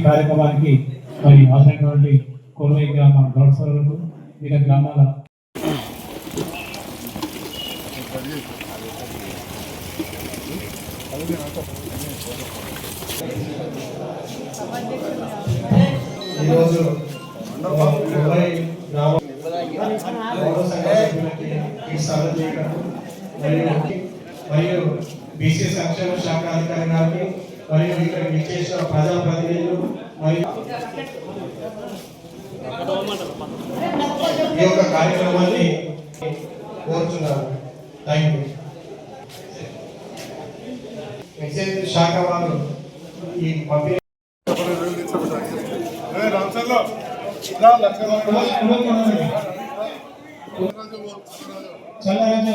ఈ కార్యక్రమానికి మరి హాజరైనటువంటి కోల్వై గ్రామ గౌడ వివిధ గ్రామాల ఈరోజు గ్రామ ఈ మరియు మరియు బీసీ సంక్షేమ శాఖ అధికారి గారికి మరియు ఇక్కడ విచ్చేసిన ప్రజా ప్రతినిధులు మరియు ఈ యొక్క కార్యక్రమాన్ని కోరుచున్నాను థ్యాంక్ యూ ఎక్సైజ్ శాఖ వారు ఈ పంపిణీ చల్లరాజు.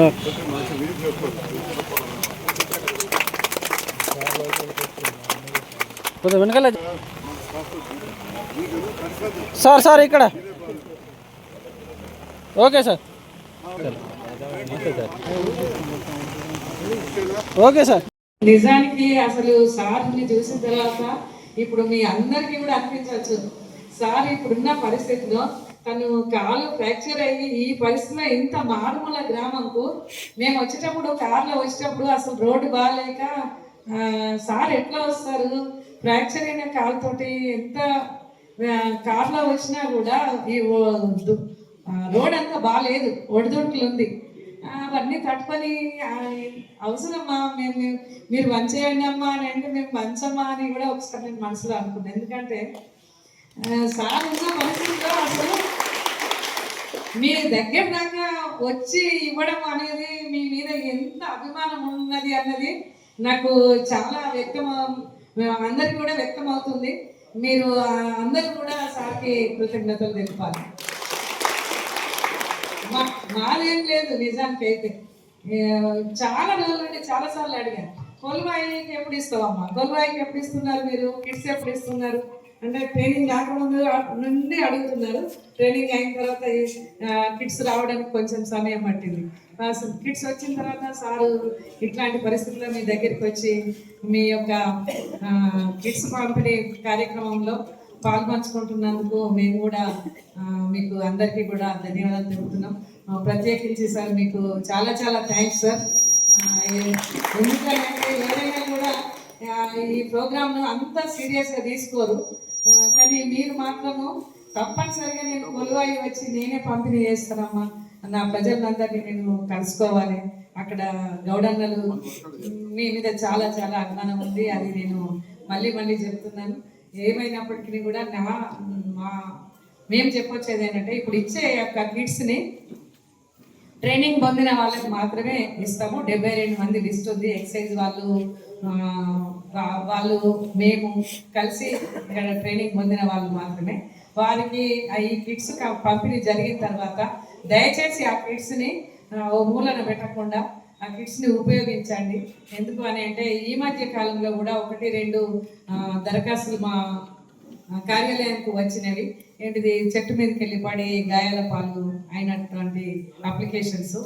సార్ కొద్దిగా వెనకాల. సార్ సార్ ఇక్కడ. Okay sir. Okay sir. నిజానికి అసలు సార్ని చూసిన తర్వాత ఇప్పుడు మీ అందరికీ కూడా అనిపించవచ్చు. సార్ ఇప్పుడున్న పరిస్థితిలో తను కాలు ఫ్రాక్చర్ అయ్యి ఈ పరిస్థితిలో ఇంత మారుమూల గ్రామంకు మేము వచ్చేటప్పుడు కార్లో వచ్చేటప్పుడు అసలు రోడ్డు బాగాలేక సార్ ఎట్లా వస్తారు? ఫ్రాక్చర్ అయిన కాలుతోటి ఎంత కార్లో వచ్చినా కూడా ఈ రోడ్ అంతా బాగాలేదు ఒడిదొడుకులు ఉంది. అవన్నీ తట్టుకొని అవసరమ్మా మేము మీరు మంచేయండి అమ్మా అని అంటే మేము మంచమ్మా అని కూడా ఒకసారి నేను మనసులో అనుకున్నాను ఎందుకంటే సార్ ఉన్న పరిస్థితిలో అసలు మీ దగ్గర దాకా వచ్చి ఇవ్వడం అనేది మీ మీద ఎంత అభిమానం ఉన్నది అన్నది నాకు చాలా వ్యక్తం అందరికి కూడా వ్యక్తం అవుతుంది. మీరు అందరూ కూడా సార్కి కృతజ్ఞతలు తెలిపాలి. మా మాదేం లేదు నిజానికి అయితే. చాలా రోజుల నుండి చాలా సార్లు అడిగాను. కొలువాయికి ఎప్పుడు ఇస్తావమ్మా? కొలువాయికి ఎప్పుడు ఇస్తున్నారు మీరు? కిట్స్ ఎప్పుడు ఇస్తున్నారు? అంటే ట్రైనింగ్ కాకముందు నుండి అడుగుతున్నారు. ట్రైనింగ్ అయిన తర్వాత కిడ్స్ రావడానికి కొంచెం సమయం పట్టింది. అసలు కిడ్స్ వచ్చిన తర్వాత సారు ఇట్లాంటి పరిస్థితుల్లో మీ దగ్గరికి వచ్చి మీ యొక్క కిడ్స్ పంపిణీ కార్యక్రమంలో పాల్పంచుకుంటున్నందుకు మేము కూడా మీకు అందరికీ కూడా ధన్యవాదాలు తెలుపుతున్నాం. ప్రత్యేకించి సార్ మీకు చాలా చాలా థ్యాంక్స్ సార్ ఎందుకంటే ఎవరైనా కూడా ఈ ప్రోగ్రామ్ను అంత సీరియస్గా తీసుకోరు. కానీ మీరు మాత్రము తప్పనిసరిగా నేను కొలువాయి వచ్చి నేనే పంపిణీ చేస్తానమ్మా. నా ప్రజలందరినీ నేను కలుసుకోవాలి. అక్కడ గౌడన్నలు మీ మీద చాలా చాలా అభిమానం ఉంది. అది నేను మళ్ళీ మళ్ళీ చెప్తున్నాను. ఏమైనప్పటికీ కూడా నా మా మేము చెప్పొచ్చేది ఏంటంటే ఇప్పుడు ఇచ్చే యొక్క కిడ్స్ని ట్రైనింగ్ పొందిన వాళ్ళకి మాత్రమే ఇస్తాము. డెబ్బై రెండు మంది లిస్ట్ ఉంది. ఎక్సైజ్ వాళ్ళు వాళ్ళు మేము కలిసి ఇక్కడ ట్రైనింగ్ పొందిన వాళ్ళు మాత్రమే. వారికి ఈ కిట్స్ పంపిణీ జరిగిన తర్వాత దయచేసి ఆ కిట్స్ని ఓ మూలన పెట్టకుండా ఆ కిట్స్ని ఉపయోగించండి. ఎందుకు అని అంటే ఈ మధ్య కాలంలో కూడా ఒకటి రెండు దరఖాస్తులు మా కార్యాలయానికి వచ్చినవి. ఏంటిది చెట్టు మీదకి వెళ్ళి పడి గాయాల పాలు అయినటువంటి అప్లికేషన్స్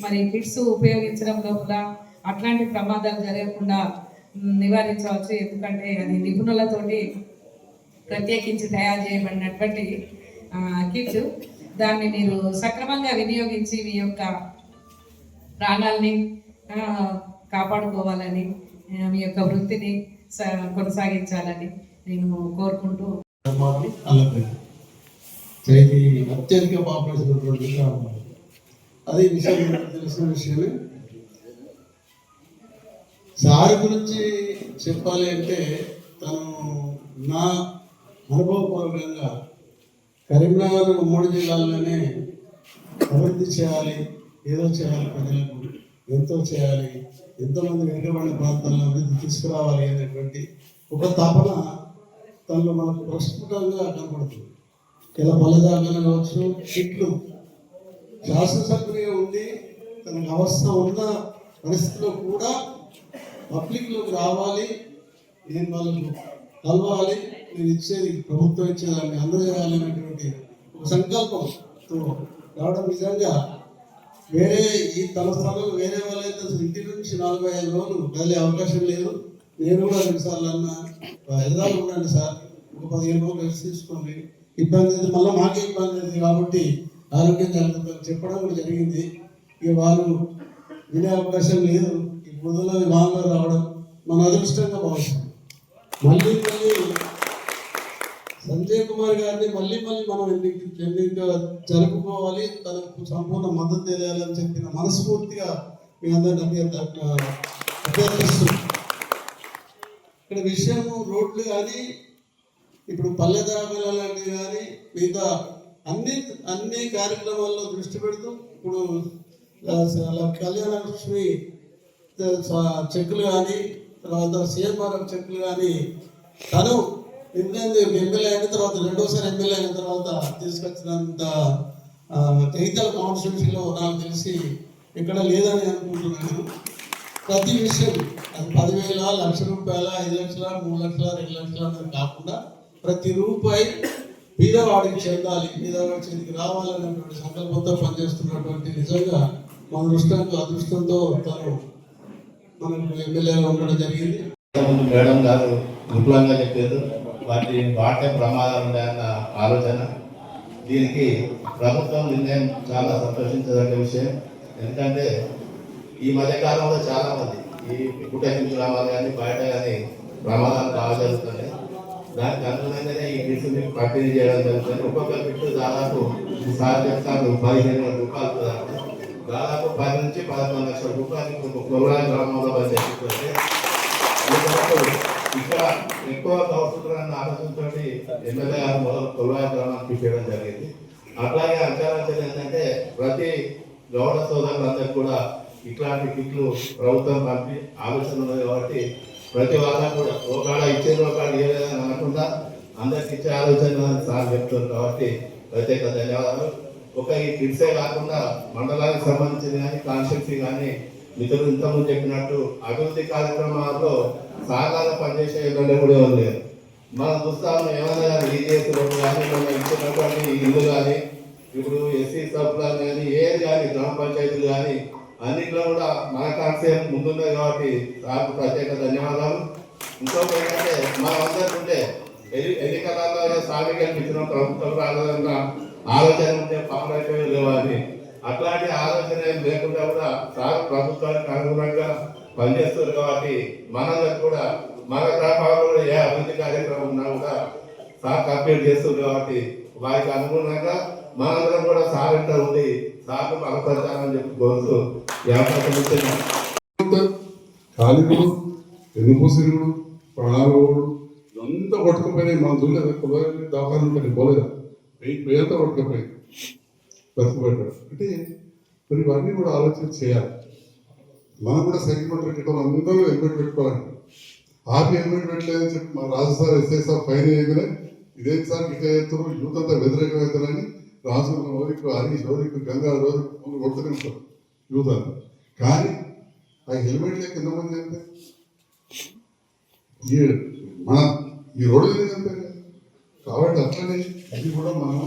మరి కిట్స్ ఉపయోగించడం లోపల అట్లాంటి ప్రమాదాలు జరగకుండా నివారించవచ్చు. ఎందుకంటే అది నిపుణులతోటి ప్రత్యేకించి తయారు చేయబడినటువంటి కిట్ దాన్ని మీరు సక్రమంగా వినియోగించి మీ యొక్క ప్రాణాలని కాపాడుకోవాలని మీ యొక్క వృత్తిని స- కొనసాగించాలని నేను కోరుకుంటూ చైనీ అత్యధిక పాపులేషన్ ఉన్నటువంటి గ్రామం అదే విషయం తెలిసిన విషయమే. సార్ గురించి చెప్పాలి అంటే తను నా అనుభవపూర్వకంగా కరీంనగర్ ఉమ్మడి జిల్లాలోనే అభివృద్ధి చేయాలి ఏదో చేయాలి ప్రజలకు ఎంతో చేయాలి ఎంతోమంది వెనుకబడిన ప్రాంతాల్లో అభివృద్ధి తీసుకురావాలి అనేటువంటి ఒక తపన తనలో మనకు ప్రస్ఫుటంగా కనపడుతుంది. ఇలా పల్లెదాకా కావచ్చు. ఇట్లు. శాసనసభ్యునిగా ఉండి తనకు అవసరం ఉన్న పరిస్థితిలో కూడా పబ్లిక్లోకి రావాలి. నేను వాళ్ళకు కలవాలి. నేను ఇచ్చేది ప్రభుత్వం ఇచ్చేదాన్ని అందజేయాలనేటువంటి ఒక సంకల్పంతో రావడం నిజంగా వేరే ఈ తన స్థలంలో వేరే వాళ్ళైతే అసలు ఇంటి నుంచి నలభై ఐదు రోజులు కదిలే అవకాశం లేదు. నేను కూడా రెండుసార్లు అన్న హైదరాబాద్ ఉండండి సార్ ఒక పదిహేను రోజులు రెస్ట్ తీసుకోండి. ఇబ్బంది అయితే మళ్ళీ మాకే ఇబ్బంది అయింది కాబట్టి ఆరోగ్యం జరుగుతుంది చెప్పడం కూడా జరిగింది. ఇక వాళ్ళు వినే అవకాశం లేదు. ఈ బుధలో వానలో రావడం మన అదృష్టంగా భావిస్తాం మళ్ళీ మళ్ళీ సంజయ్ కుమార్ గారిని మళ్ళీ మళ్ళీ మనం ఎన్నిక ఎన్నిక జరుపుకోవాలి. తనకు సంపూర్ణ మద్దతు తెలియాలని చెప్పిన మనస్ఫూర్తిగా మీ అందరిని అభ్యర్థిస్తున్నాం. ఇక్కడ విషయం రోడ్లు కానీ ఇప్పుడు పల్లె దాఖలా లాంటివి కానీ మిగతా అన్ని అన్ని కార్యక్రమాల్లో దృష్టి పెడుతూ ఇప్పుడు కళ్యాణ లక్ష్మి చెక్కులు కానీ తర్వాత సీఎంఆర్ఎఫ్ చెక్కులు కానీ తను ఎందుకంటే ఎమ్మెల్యే అయిన తర్వాత రెండోసారి ఎమ్మెల్యే అయిన తర్వాత తీసుకొచ్చినంత ఆ, కాన్స్టిట్యూషన్లో నాకు తెలిసి ఇక్కడ లేదని అనుకుంటున్నాను. ప్రతి విషయం అది పదివేల లక్ష రూపాయల ఐదు లక్షల మూడు లక్షల రెండు లక్షల కాకుండా ప్రతి రూపాయి పేదవాడికి చెందాలి పేదవాడి చేతికి రావాలనేటువంటి సంకల్పంతో పనిచేస్తున్నటువంటి నిజంగా మన దృష్టంతో అదృష్టంతో తను మనకు ఎమ్మెల్యేగా ఉండడం జరిగింది. ముందు మేడం గారు విపులంగా చెప్పారు వాటి వాటే ప్రమాదాలు ఉన్నాయన్న ఆలోచన. దీనికి ప్రభుత్వం నిర్ణయం చాలా సంతోషించదగ్గ విషయం. ఎందుకంటే ఈ మధ్యకాలంలో చాలామంది చాలా మంది ఈ కుటుంబ గ్రామాలు కానీ బయట కానీ ప్రమాదాలు బాగా జరుగుతున్నాయి. దానికి అనుగుణంగానే ఈ కిట్స్ పంపిణీ చేయడం జరుగుతుంది. ఒక్కొక్క కిట్ దాదాపు సార్ చెప్తాను పదిహేను వందల రూపాయలు దాదాపు. పది నుంచి పదకొండు లక్షల రూపాయలు ఇప్పుడు గ్రామంలో పనిచేస్తుంటే ఇక్కడ ఎక్కువ అవసరాన్ని ఆలోచనతో ఎమ్మెల్యే గారు మొదలు కొల్లాయి గ్రామానికి చేయడం జరిగింది. అట్లాగే అంచనాలు ఏంటంటే ప్రతి గౌడ సోదరులందరూ కూడా ఇట్లాంటి కిట్లు ప్రభుత్వం పంపి ఆలోచన ఉన్నది కాబట్టి ప్రతి వాళ్ళకు కూడా ఒకవేళ ఇచ్చేది ఒకవేళ ఏదైనా అందరికి ఇచ్చే ఆలోచన సార్ చెప్తుంది కాబట్టి ప్రత్యేక ధన్యవాదాలు. ఒక ఈ కిడ్సే కాకుండా మండలానికి సంబంధించిన కానీ కాన్స్టిట్యూన్సీ కానీ మిత్రులు ఇంతకుముందు చెప్పినట్టు అభివృద్ధి కార్యక్రమాల్లో సాధారణ పనిచేసే ఇళ్ళలో కూడా ఉంది మనం చూస్తాము ఏమైనా కానీ ఈజీఎస్ కానీ మనం ఇచ్చినటువంటి ఇల్లు కానీ ఇప్పుడు ఎస్సీ సబ్లాన్ కానీ ఏది కానీ గ్రామ పంచాయతీలు కానీ అన్నింటిలో కూడా మన కాన్సెప్ట్ ముందున్నది కాబట్టి నాకు ప్రత్యేక ధన్యవాదాలు. ఇంకొకటి ఏంటంటే మనం అందరికీ ఉంటే ఎన్నికలలో సామి కల్పించిన ప్రభుత్వం రాలేదన్న ఆలోచన ఉంటే పవన్ అయిపోయి లేవాలి అట్లాంటి ఆలోచన ఏం లేకుండా కూడా సార్ ప్రభుత్వానికి అనుగుణంగా పనిచేస్తారు కాబట్టి మనందరూ కూడా మన గ్రామాల్లో ఏ అభివృద్ధి కార్యక్రమం ఉన్నా కూడా సార్ కంప్లీట్ చేస్తుంది కాబట్టి వారికి అనుగుణంగా మనందరం కూడా సార్ ఇంట ఉండి సార్ను బలపరచాలని చెప్పి కోరుతూ వ్యాపారం అవకాశం ఇచ్చిన కాలిగుడు ఇదంతా పట్టుకుపోయినాయి. మనం చూడలేదు కుదరని దవాఖాన ఉంటాయి పోలేదు? వెయ్యి పేరుతో కొట్టుకుపోయింది బతుకుపెట్టాడు అంటే మరి ఇవన్నీ కూడా ఆలోచన చేయాలి. మనం కూడా సెగ్మెంట్ పెట్టుకోవాలి అందరూ హెల్మెట్ పెట్టుకోవాలండి ఆపి హెల్మెట్ పెట్టలేదని చెప్పి మా Raju sir SI sir fine వేయగానే ఇదేం సార్ ఇట్లా చేస్తారు యూత్ అంతా వ్యతిరేకం అవుతారని రాజు రోజుకు హరీష్ రోజుకు గంగా రోజు కొడుతూనే ఉంటారు యూత్ అంతా. కానీ ఆ హెల్మెట్ లేక ఎంతమంది అంటే మన ఈ రోడ్డు మీద చంపారు కాబట్టి అట్లనే అది కూడా మనం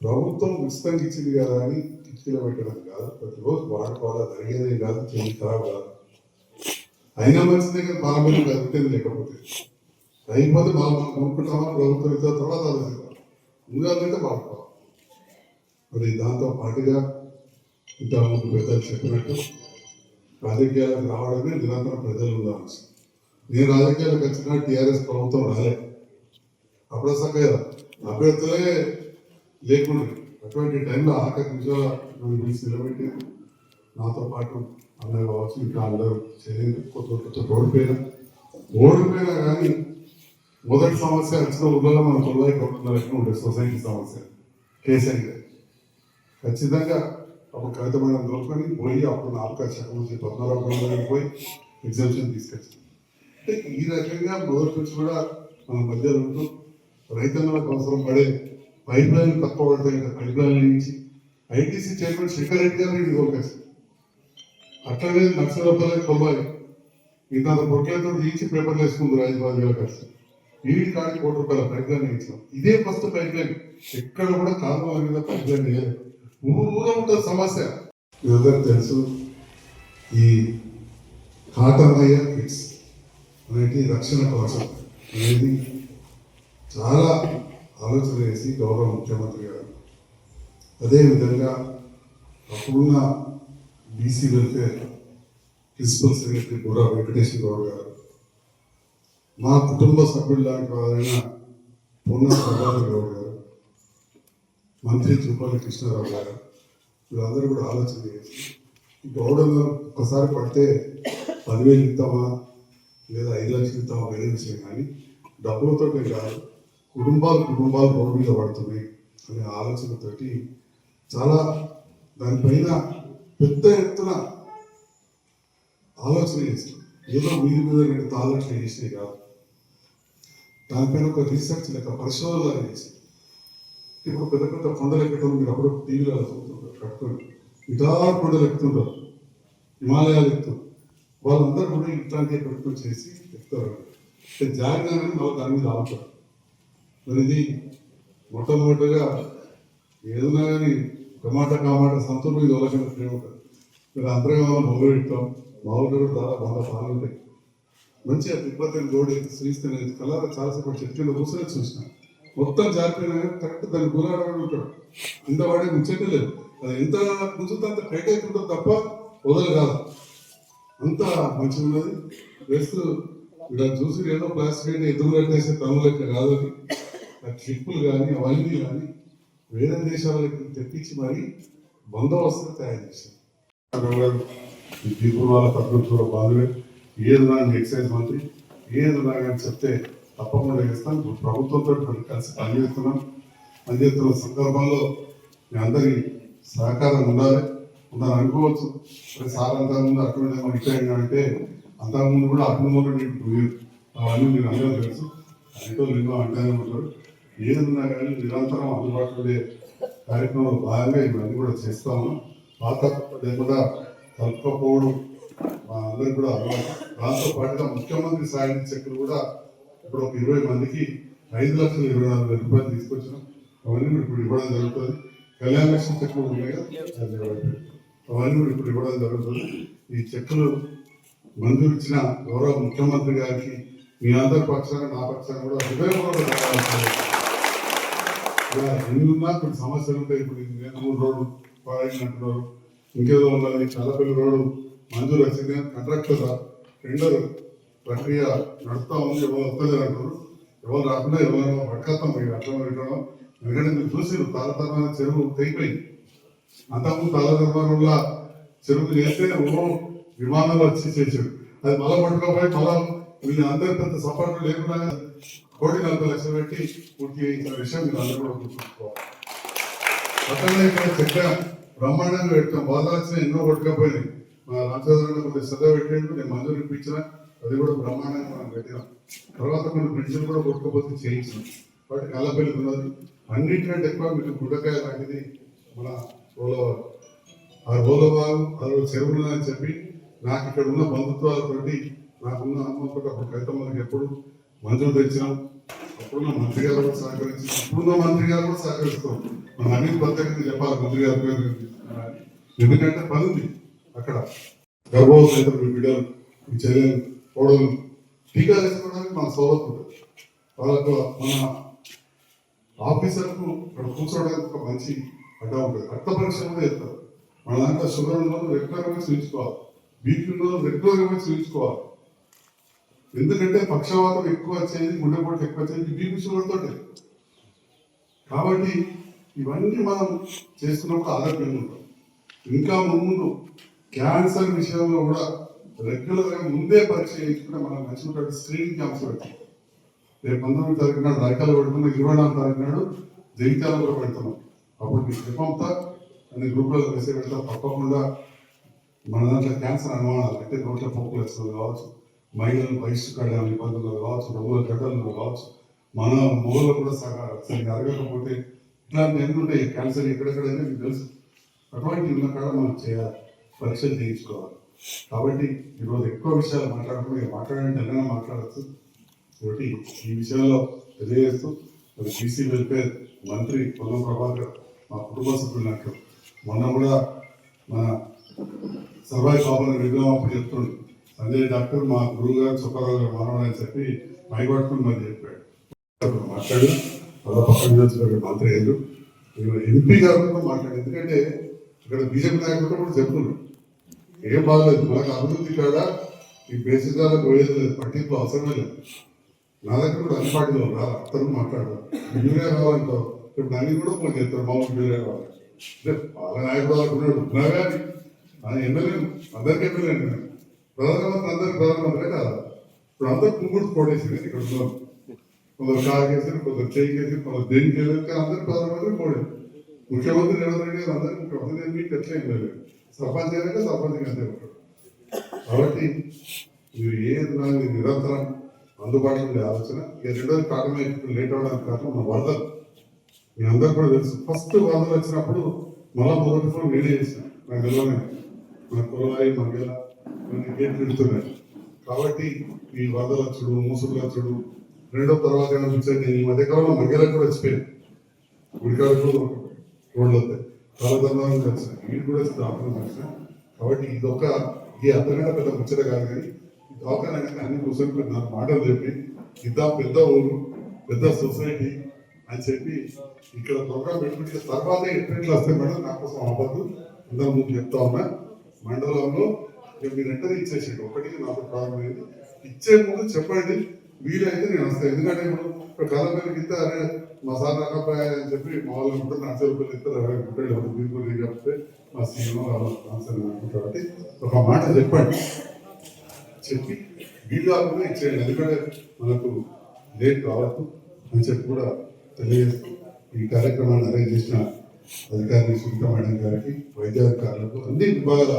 ప్రభుత్వం ఉచితంగా ఇచ్చింది కదా అని కిటికీలో పెట్టడం కాదు. ప్రతిరోజు వాడుకోవాలా జరిగేది కాదు చెయ్యి ఖరాబ్ కాదు. అయినా మంచిదే కదా మన మీద లేకపోతే అయిపోతే మనం కొనుక్కుంటామా ప్రభుత్వం ఇచ్చిన తర్వాత ఆలోచిస్తాం ముందుగా అయితే వాడుకోవాలి. మరి దాంతో పాటుగా ఇంతకుముందు పెద్దలు చెప్పినట్టు రాజకీయాలకు రావడమే నిరంతరం ప్రజలు ఉండాల్సింది. నేను రాజకీయాలకు వచ్చిన టీఆర్ఎస్ ప్రభుత్వం రాలే అప్పుడు సంగతి అభ్యర్థులే లేకుండా. అటువంటి టైంలో ఆఖరి నిమిషాలు పిలిచి నిలబెట్టి నాతో పాటు అన్నయ్య కావచ్చు ఇంకా అందరూ చేయలేదు కొత్త కొత్త ఓడిపోయినా ఓడిపోయినా కానీ మొదటి సమస్య వచ్చిన ఊళ్ళో మనం తొలగి కొట్టుకున్న లెక్క ఉండే సొసైటీ సమస్య. కేసరి గారు. ఖచ్చితంగా ఒక కవిత మేడం దొరుకుని పోయి అప్పుడు నాలుగు శాఖల నుంచి పద్మనాభ పోయి ఎగ్జామ్షన్ తీసుకొచ్చింది. ఈ రకంగా మొదటి నుంచి కూడా మన మధ్యలో ఉంటూ రైతన్నలకు అవసరం పడే పైప్ లైన్ తక్కువ పడతాయి పైప్ లైన్ నుంచి ఐటీసీ చైర్మన్ శేఖర్ రెడ్డి గారు ఇది దొరికేసి అట్లనే నర్సరాపల్లి కొమ్మాలి ఇంత బొట్లతో తీసి పేపర్లు వేసుకుంది రాజబాబు గారు కలిసి. ఈ కాడి కోటి రూపాయల పైప్ లైన్ ఇచ్చాం. ఇదే ఫస్ట్ పైప్ లైన్ ఎక్కడ కూడా కాలువ మీద పైప్ లైన్ వేయలేదు ఊరు ఉంటుంది సమస్య. మీ అందరికి తెలుసు ఈ కాటమయ్య ఇట్స్ అనేది రక్షణ కోసం అనేది చాలా ఆలోచన చేసి గౌరవ ముఖ్యమంత్రి గారు. అదేవిధంగా అప్పుడున్న BC welfare principal secretary Bora Venkateswara Goud garu మా కుటుంబ సభ్యులు లాంటి వారైన పూర్ణ ప్రభాకర్ గౌడ్ గారు మంత్రి త్రిపల్లి కృష్ణారావు గారు వీళ్ళందరూ కూడా ఆలోచన చేసి గౌడంగా గౌడలు ఒక్కసారి పడితే పదివేలు ఇస్తామా? లేదా ఐదు లక్షలు తమ వేరే విషయం కానీ డబ్బులతో కాదు కుటుంబాలు కుటుంబాలు రోడ్డు మీద పడుతున్నాయి అనే ఆలోచనతోటి చాలా దానిపైన పెద్ద ఎత్తున ఆలోచన చేస్తాం ఏదో మీది మీద రెండు ఆలోచన చేసినాయి కాదు. దానిపైన ఒక రీసెర్చ్ లేక పరిశోధన చేసి ఇప్పుడు పెద్ద పెద్ద కొండలు ఎక్కడం మీరు అప్పుడు టీవీలో చూస్తుంటారు కట్టుకొని. కొండలు ఎక్కుతుంటారు. హిమాలయాలు ఎక్కుతుంటారు. వాళ్ళందరూ కూడా ఇట్లాంటి పెట్టుకొని చేసి చెప్తారు. అంటే జాగ్రత్తగా మళ్ళీ దాని మీద ఆగుతారు. మరి ఇది మొట్టమొదటిగా ఏదైనా కానీ టమాటా కామాట సంతూర్ మీద వాళ్ళకన్నా ప్రేమ ఉంటుంది మీరు అంతర్గా మొదలు మా ఊళ్ళో కూడా దాదాపు వంద పాలు ఉంటాయి. మంచిగా తిరుపతి శ్రీస్తే నేను కలర్ చాలాసేపు చెట్టు కింద కూర్చొని చూసిన. మొత్తం జారిపోయినా కరెక్ట్ దాన్ని గులాడవాడు ఉంటాడు. ఇంత వాడే ముచ్చటే లేదు. అది ఎంత గుంజుతో అంత టైట్ అవుతుంటుంది తప్ప వదలు కాదు అంత మంచిగా ఉన్నది ప్లస్ ఇక్కడ చూసి ఏదో ప్లాస్టిక్ అంటే ఎదురు కట్టేసే తమ్ము లెక్క కాదు ఆ ట్రిప్పులు కానీ అవన్నీ కానీ వేరే దేశాలకు తెప్పించి మరి బందోబస్తు తయారు చేశారు. ఈ దీపుల వాళ్ళ ఏది రాని ఎక్సైజ్ మంత్రి ఏది నా చెప్తే తప్పకుండా చేస్తాం. ఇప్పుడు ప్రభుత్వంతో కలిసి పనిచేస్తున్నాం. పనిచేస్తున్న సందర్భంలో మీ అందరి సహకారం ఉండాలి. ఉండాలని అనుకోవచ్చు సార్ అంతకుముందు అటువంటి ఇట్లా అంటే అంతకుముందు కూడా అటువంటి నీకు అవన్నీ మీరు అందరూ తెలుసు. అంటే ఎన్నో అంటానే ఉంటారు ఏదన్నా కానీ నిరంతరం అందుబాటులో కార్యక్రమంలో భాగంగా ఇవన్నీ కూడా చేస్తాము. పాత లేకుండా తలుపుకపోవడం మా అందరికి కూడా అలవాటు. దాంతో పాటుగా ముఖ్యమంత్రి సాయం చెక్కులు కూడా ఇప్పుడు ఒక ఇరవై మందికి ఐదు లక్షల ఇరవై నాలుగు వేల రూపాయలు తీసుకొచ్చినాం. అవన్నీ ఇప్పుడు ఇవ్వడం జరుగుతుంది. కళ్యాణ లక్ష్మి చెక్కులు ఉన్నాయి కదా? అవన్నీ కూడా ఇప్పుడు ఇవ్వడం జరుగుతుంది. ఈ చెక్కులు మంజూరు ఇచ్చిన గౌరవ ముఖ్యమంత్రి గారికి మీ అందరి పక్షాన నా పక్షాన కూడా హృదయపూర్వక ఇలా ఎన్ని కొన్ని సమస్యలు ఉంటాయి. ఇప్పుడు ఇది నేను మూడు రోడ్డు పారాయణ ఇంకేదో ఉన్నది చాలా రోడ్డు మంజూరు వచ్చింది కంట్రాక్టర్ టెండర్ ప్రక్రియ నడుస్తా ఉంది. ఎవరు వస్తలేదు అంటారు ఎవరు రాకుండా ఎవరు పట్టుకొస్తాం. మీరు అట్లా పెట్టడం ఎందుకంటే మీరు చూసి తాళతరమైన చెరువు తెగిపోయింది అంతకుముందు తాళతరమైన చెరువు చేస్తే ఓ విమానాలు వచ్చి చేసారు అది మళ్ళా పట్టుకోపోయి మళ్ళా వీళ్ళు అందరి పెద్ద సపోర్ట్ లేకుండా కోటి నలభై లక్షలు పెట్టి పూర్తి చేయించిన విషయం మీరు అందరూ కూడా గుర్తుంచుకోవాలి. అట్లనే ఇక్కడ చెక్క బ్రహ్మాండంగా పెట్టాం బాధాల్సిన ఎన్నో కొట్టుకపోయినాయి. మా రామచంద్ర శ్రద్ధ పెట్టేందుకు నేను మంజూరు ఇప్పించిన అది కూడా బ్రహ్మాండంగా మనం పెట్టినాం. తర్వాత కొన్ని బ్రిడ్జ్లు కూడా కొట్టుకపోతే చేయించినాం వాటి కళ్ళపల్లి ఉన్నది. అన్నింటికంటే ఎక్కువ మీకు గుడ్డకాయ లాంటిది మన రోలవారు ఆ రోలవారు అదో చెరువులు అని చెప్పి నాకు ఇక్కడ ఉన్న బంధుత్వాలతోటి నాకున్న అమ్మతో అప్పుడు కవితమ్మకి ఎప్పుడు మంజూరు తెచ్చినాం. అప్పుడున్న మంత్రి గారు కూడా సహకరించి ఇప్పుడున్న మంత్రి గారు కూడా సహకరిస్తాం. మన అన్ని ప్రత్యేకంగా చెప్పాలి మంత్రి గారి పేరు ఎందుకంటే పని ఉంది అక్కడ. గర్భవతులు మీ బిడ్డలు మీ చెల్లెలు కోడలు టీకా వేసుకోవడానికి మన సౌలభ్యం ఉంటుంది వాళ్ళకు మన ఆఫీసర్కు అక్కడ కూర్చోవడానికి ఒక మంచి అడ్డా ఉంటుంది రక్త పరీక్ష కూడా చేస్తారు. మన దాంట్లో షుగర్ ఉన్న రెగ్యులర్గా చూపించుకోవాలి బీపీ ఉన్న రెగ్యులర్గా చూపించుకోవాలి ఎందుకంటే పక్షవాతం ఎక్కువ వచ్చేది గుండెపోటు ఎక్కువ వచ్చేది బీపీ షుగర్ తోటే. కాబట్టి ఇవన్నీ మనం చేస్తున్నప్పుడు ఆరోగ్యంగా ఉంటాం ఇంకా ముందు క్యాన్సర్ విషయంలో కూడా రెగ్యులర్గా ముందే పరీక్ష చేయించుకుంటే మనం మంచిగా స్క్రీనింగ్ క్యాంప్స్ పెడతాం రేపు పంతొమ్మిది తారీఖు నాడు రాయకాలు పెడుతున్నాం ఇరవై నాలుగు తారీఖు నాడు జగిత్యాలలో పెడుతున్నాం. అప్పుడు మీ అంతా అనే గ్రూప్లో మెసేజ్ పెడతా తప్పకుండా మన దాంట్లో క్యాన్సర్ అనుమానాలు అంటే నోట్ల పొక్కులు వచ్చినది కావచ్చు మహిళలు వయస్సు కళ్యాణ ఇబ్బందులు కావచ్చు రొమ్ముల గడ్డలు కావచ్చు మన మొగలు కూడా సగా సరిగ్గా అరగకపోతే ఇట్లాంటి ఎన్ని ఉంటాయి. క్యాన్సర్ ఎక్కడెక్కడైనా మీకు తెలుసు. అటువంటి ఉన్న కాడ మనం చేయాలి. పరీక్షలు చేయించుకోవాలి. కాబట్టి ఈరోజు ఎక్కువ విషయాలు మాట్లాడకుండా ఇక మాట్లాడంటే ఎలా మాట్లాడచ్చు. కాబట్టి ఈ విషయంలో తెలియజేస్తూ బీసీ వెల్ఫేర్ మంత్రి పొన్నం ప్రభాకర్ మా కుటుంబ సభ్యులు నాకు మొన్న కూడా మన సర్వాయి బాబుని విగ్రహం చెప్తుండు. సంజయ్ డాక్టర్ మా గురువు గారు సుబ్బారావు గారు మానవుడు అని చెప్పి మైగొట్టుకుని మరి చెప్పాడు. మాట్లాడు. అలా పక్కన నియోజకవర్గ మంత్రి అయ్యారు. ఎంపీ గారు కూడా మాట్లాడు ఎందుకంటే ఇక్కడ బీజేపీ నాయకులు కూడా చెప్తున్నారు ఏం బాగలేదు మనకు అభివృద్ధి కాడ ఈ బేసికాలకు పోయేది లేదు పట్టింపు అవసరమే లేదు. నా దగ్గర కూడా అన్ని పార్టీలో రా అందరూ మాట్లాడరు? యూరియా కావాలంటో ఇప్పుడు అన్ని కూడా మనకి ఇద్దరు మామూలు మీరే కావాలి అంటే వాళ్ళ నాయకుడు అనుకున్నాడు ఉన్నా కానీ ఆయన ఎమ్మెల్యే అందరికీ ఎమ్మెల్యే నేను ప్రధానమంత్రి అందరికి ప్రధానమంత్రి కదా. ఇప్పుడు అందరూ కుంగుడు కోడేసింది ఇక్కడ ఉన్నాం కొందరు కారు కేసారు కొందరు చేయి కేసారు కొందరు దేని చేయలేదు కానీ అందరూ ప్రధానమంత్రి కోడే. ముఖ్యమంత్రి రేవంత్ రెడ్డి గారు అందరూ ముఖ్యమంత్రి నేను మీకు ఎట్లా ఏం లేదు. సర్పంచ్ అయినాక సర్పంచ్ అంతే ఉంటాడు కాబట్టి మీరు ఏది నిరంతరం అందుబాటులో ఉండే ఆలోచన. ఇక రెండోది కారణం లేట్ అవడానికి కారణం మన వరదలు మీ అందరు కూడా తెలుసు. ఫస్ట్ వరదలు వచ్చినప్పుడు మళ్ళా మొదటి ఫోన్ నేనే చేశాను నాకు తెలియని మన కులవాయి మగల గేట్లు పెడుతున్నాయి కాబట్టి ఈ వరదలు వచ్చుడు మూసులు వచ్చుడు రెండో తర్వాత ఏమనిపించింది నేను ఈ మధ్యకాలంలో మగలకు కూడా వచ్చిపోయాను గుడికాడు రోడ్లు వస్తాయి. తలదండాలు వచ్చినాయి వీటి కూడా దాఖలు వచ్చినాయి కాబట్టి ఇది ఒక ఈ అర్థంగా పెద్ద ముచ్చట కాదు కానీ ఈ దవాఖాన కానీ అన్ని కూర్చొని నాకు మాటలు చెప్పి ఇద్దా పెద్ద ఊరు పెద్ద సొసైటీ అని చెప్పి ఇక్కడ ప్రోగ్రామ్ పెట్టుకుంటే తర్వాత ఎట్లా వస్తాయి మేడం నా కోసం అవ్వద్దు అందరూ ముందు చెప్తా ఉన్నా. మండలంలో మీరు వెంటనే ఇచ్చేసేయండి. ఒకటి నాకు ప్రాబ్లం లేదు ఇచ్చే ముందు చెప్పండి. వీలైతే నేను వస్తాను. ఎందుకంటే ఇప్పుడు ఇప్పుడు కథ పేరు ఇంత అరే మా సార్ రాకపోయా అని చెప్పి మా వాళ్ళు అనుకుంటారు నా చెరువులు ఇస్తారు. అరవై గుడ్డలు మీరు చెప్తే మా సీఎం ఆన్సర్ కాబట్టి ఒక మాట చెప్పండి. చెప్పి వీళ్ళు కాకుండా ఇచ్చేయండి. ఎందుకంటే మనకు లేట్ కావద్దు అని చెప్పి కూడా తెలియ ఈ కార్యక్రమాన్ని అరేంజ్ చేసిన అధికారి సునీత మేడం గారికి వైద్యాధికారులకు అన్ని విభాగాల